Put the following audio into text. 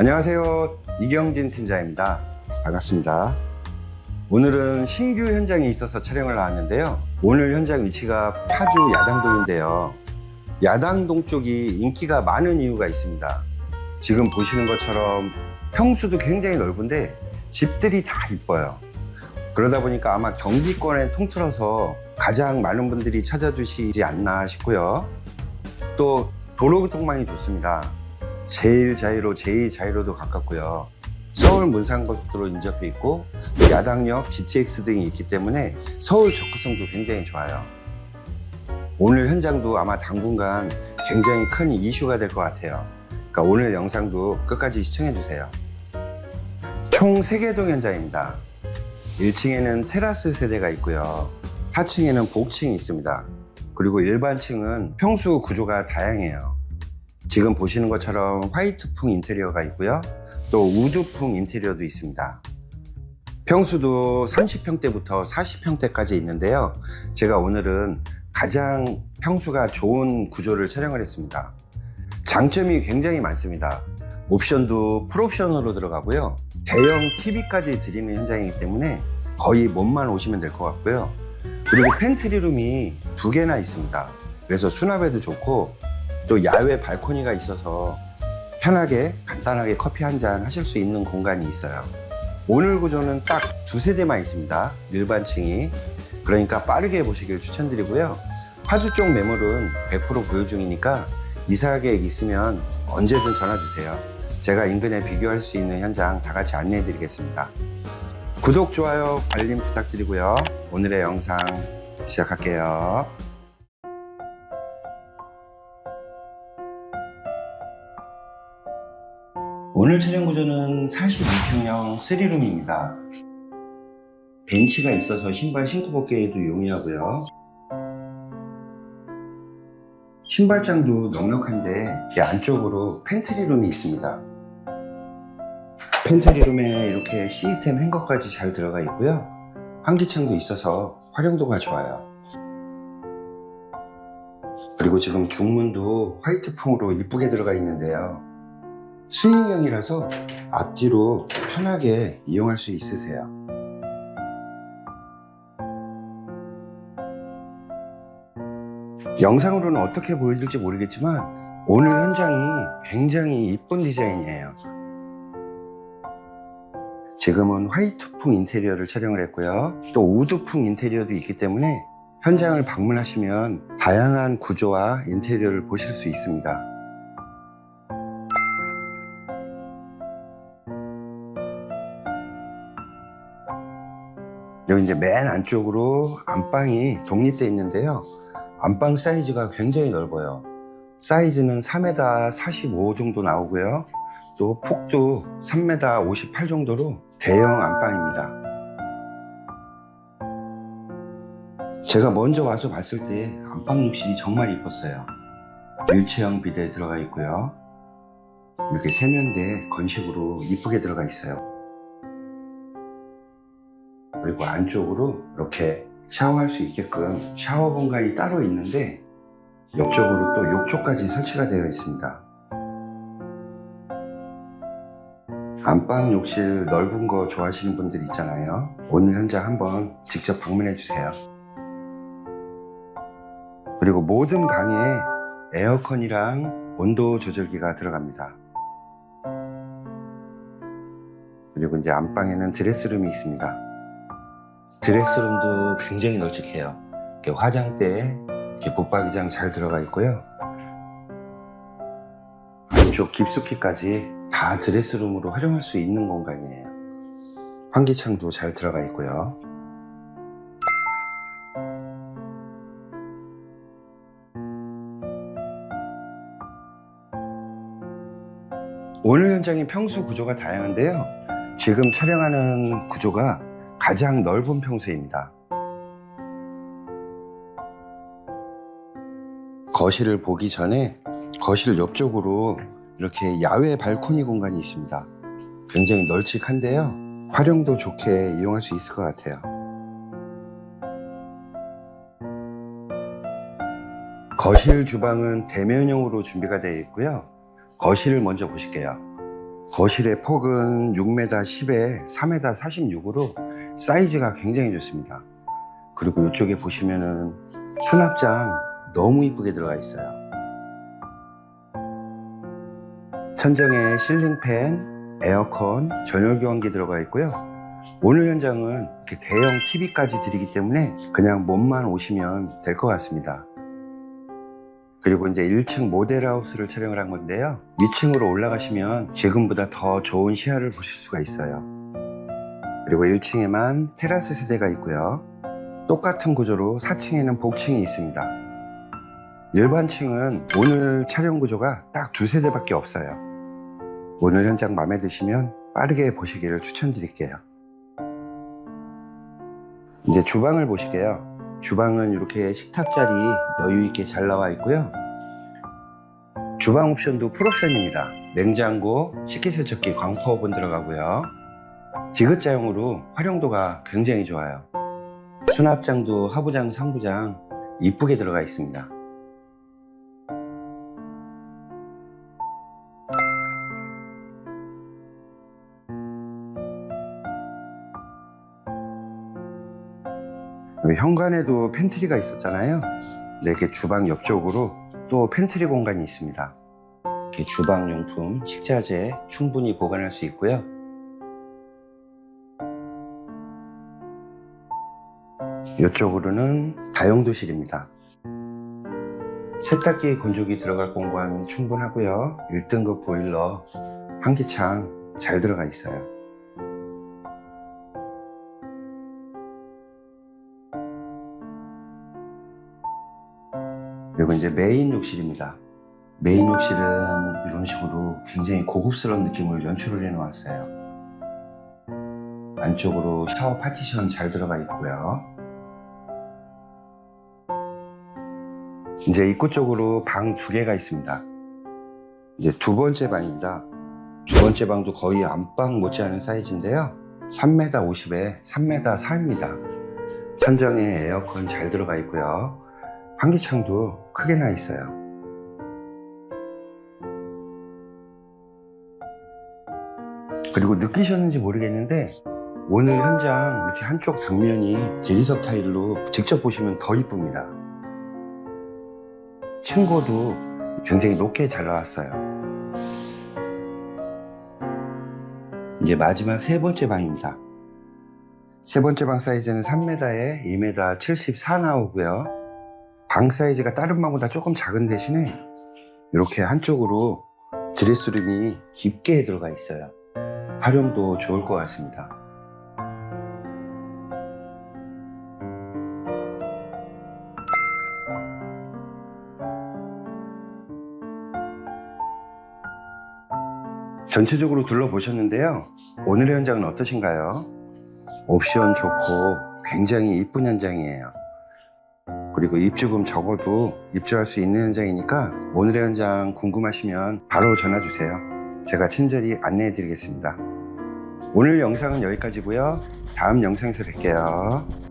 안녕하세요. 이경진 팀장입니다. 반갑습니다. 오늘은 신규 현장에 있어서 촬영을 나왔는데요. 오늘 현장 위치가 파주 야당동인데요. 야당동 쪽이 인기가 많은 이유가 있습니다. 지금 보시는 것처럼 평수도 굉장히 넓은데 집들이 다 이뻐요. 그러다 보니까 아마 경기권에 통틀어서 가장 많은 분들이 찾아주시지 않나 싶고요. 또 도로 교통망이 좋습니다. 제일 자유로, 제일 자유로도 가깝고요. 서울 문산고속도로 인접해 있고 야당역, GTX 등이 있기 때문에 서울 접근성도 굉장히 좋아요. 오늘 현장도 아마 당분간 굉장히 큰 이슈가 될 것 같아요. 그러니까 오늘 영상도 끝까지 시청해 주세요. 총 3개 동 현장입니다. 1층에는 테라스 세대가 있고요. 하층에는 복층이 있습니다. 그리고 일반층은 평수 구조가 다양해요. 지금 보시는 것처럼 화이트풍 인테리어가 있고요. 또 우드풍 인테리어도 있습니다. 평수도 30평대부터 40평대까지 있는데요. 제가 오늘은 가장 평수가 좋은 구조를 촬영을 했습니다. 장점이 굉장히 많습니다. 옵션도 풀옵션으로 들어가고요. 대형 TV까지 드리는 현장이기 때문에 거의 몸만 오시면 될 것 같고요. 그리고 팬트리룸이 두 개나 있습니다. 그래서 수납에도 좋고 또 야외 발코니가 있어서 편하게 간단하게 커피 한 잔 하실 수 있는 공간이 있어요. 오늘 구조는 딱 두 세대만 있습니다. 일반층이. 그러니까 빠르게 보시길 추천드리고요. 파주 쪽 매물은 100% 보유 중이니까 이사 계획 있으면 언제든 전화 주세요. 제가 인근에 비교할 수 있는 현장 다 같이 안내해 드리겠습니다. 구독, 좋아요, 알림 부탁드리고요. 오늘의 영상 시작할게요. 오늘 촬영 구조는 42평형 3룸입니다. 벤치가 있어서 신발 신고 벗기에도 용이하고요. 신발장도 넉넉한데 이 안쪽으로 팬트리룸이 있습니다. 팬트리룸에 이렇게 시스템 행거까지 잘 들어가 있고요. 환기창도 있어서 활용도가 좋아요. 그리고 지금 중문도 화이트풍으로 이쁘게 들어가 있는데요. 스윙형이라서 앞뒤로 편하게 이용할 수 있으세요. 영상으로는 어떻게 보여질지 모르겠지만 오늘 현장이 굉장히 이쁜 디자인이에요. 지금은 화이트풍 인테리어를 촬영을 했고요. 또 우드풍 인테리어도 있기 때문에 현장을 방문하시면 다양한 구조와 인테리어를 보실 수 있습니다. 여기 이제 맨 안쪽으로 안방이 독립되어 있는데요. 안방 사이즈가 굉장히 넓어요. 사이즈는 4m 45 정도 나오고요. 또 폭도 3m 58 정도로 대형 안방입니다. 제가 먼저 와서 봤을 때 안방 욕실이 정말 이뻤어요. 일체형 비대 들어가 있고요. 이렇게 세면대 건식으로 이쁘게 들어가 있어요. 그리고 안쪽으로 이렇게 샤워할 수 있게끔 샤워 공간이 따로 있는데 옆쪽으로 또 욕조까지 설치가 되어 있습니다. 안방 욕실 넓은 거 좋아하시는 분들 있잖아요. 오늘 현장 한번 직접 방문해 주세요. 그리고 모든 방에 에어컨이랑 온도 조절기가 들어갑니다. 그리고 이제 안방에는 드레스룸이 있습니다. 드레스룸도 굉장히 널찍해요. 이렇게 화장대, 이렇게 붙박이장 잘 들어가 있고요. 안쪽 깊숙이까지 다 드레스룸으로 활용할 수 있는 공간이에요. 환기창도 잘 들어가 있고요. 오늘 현장의 평수 구조가 다양한데요. 지금 촬영하는 구조가 가장 넓은 평수입니다. 거실을 보기 전에 거실 옆쪽으로 이렇게 야외 발코니 공간이 있습니다. 굉장히 널찍한데요. 활용도 좋게 이용할 수 있을 것 같아요. 거실 주방은 대면형으로 준비가 되어 있고요. 거실을 먼저 보실게요. 거실의 폭은 6m 10에 3m 46으로 사이즈가 굉장히 좋습니다. 그리고 이쪽에 보시면은 수납장 너무 이쁘게 들어가 있어요. 천정에 실링팬, 에어컨, 전열 교환기 들어가 있고요. 오늘 현장은 이렇게 대형 TV까지 드리기 때문에 그냥 몸만 오시면 될 것 같습니다. 그리고 이제 1층 모델하우스를 촬영을 한 건데요. 2층으로 올라가시면 지금보다 더 좋은 시야를 보실 수가 있어요. 그리고 1층에만 테라스 세대가 있고요. 똑같은 구조로 4층에는 복층이 있습니다. 일반층은 오늘 촬영 구조가 딱 두 세대밖에 없어요. 오늘 현장 마음에 드시면 빠르게 보시기를 추천드릴게요. 이제 주방을 보실게요. 주방은 이렇게 식탁 자리 여유 있게 잘 나와 있고요. 주방 옵션도 풀옵션입니다. 냉장고, 식기세척기, 광포 오븐 들어가고요. 디귿자형으로 활용도가 굉장히 좋아요. 수납장도 하부장, 상부장 이쁘게 들어가 있습니다. 현관에도 팬트리가 있었잖아요. 네, 이렇게 주방 옆쪽으로 또 팬트리 공간이 있습니다. 이렇게 주방 용품, 식자재 충분히 보관할 수 있고요. 이쪽으로는 다용도실입니다. 세탁기 건조기 들어갈 공간 충분하고요. 1등급 보일러, 환기창 잘 들어가 있어요. 그리고 이제 메인 욕실입니다. 메인 욕실은 이런 식으로 굉장히 고급스러운 느낌을 연출을 해 놓았어요. 안쪽으로 샤워 파티션 잘 들어가 있고요. 이제 입구 쪽으로 방 두 개가 있습니다. 이제 두 번째 방입니다. 두 번째 방도 거의 안방 못지않은 사이즈인데요. 3m 50에 3m 4입니다. 천정에 에어컨 잘 들어가 있고요. 환기창도 크게 나 있어요. 그리고 느끼셨는지 모르겠는데 오늘 현장 이렇게 한쪽 벽면이 대리석 타일로 직접 보시면 더 이쁩니다. 층고도 굉장히 높게 잘 나왔어요. 이제 마지막 세 번째 방입니다. 세 번째 방 사이즈는 3m에 2m 74 나오고요. 방 사이즈가 다른 방보다 조금 작은 대신에 이렇게 한쪽으로 드레스룸이 깊게 들어가 있어요. 활용도 좋을 것 같습니다. 전체적으로 둘러보셨는데요. 오늘의 현장은 어떠신가요? 옵션 좋고 굉장히 이쁜 현장이에요. 그리고 입주금 적어도 입주할 수 있는 현장이니까 오늘의 현장 궁금하시면 바로 전화 주세요. 제가 친절히 안내해 드리겠습니다. 오늘 영상은 여기까지고요. 다음 영상에서 뵐게요.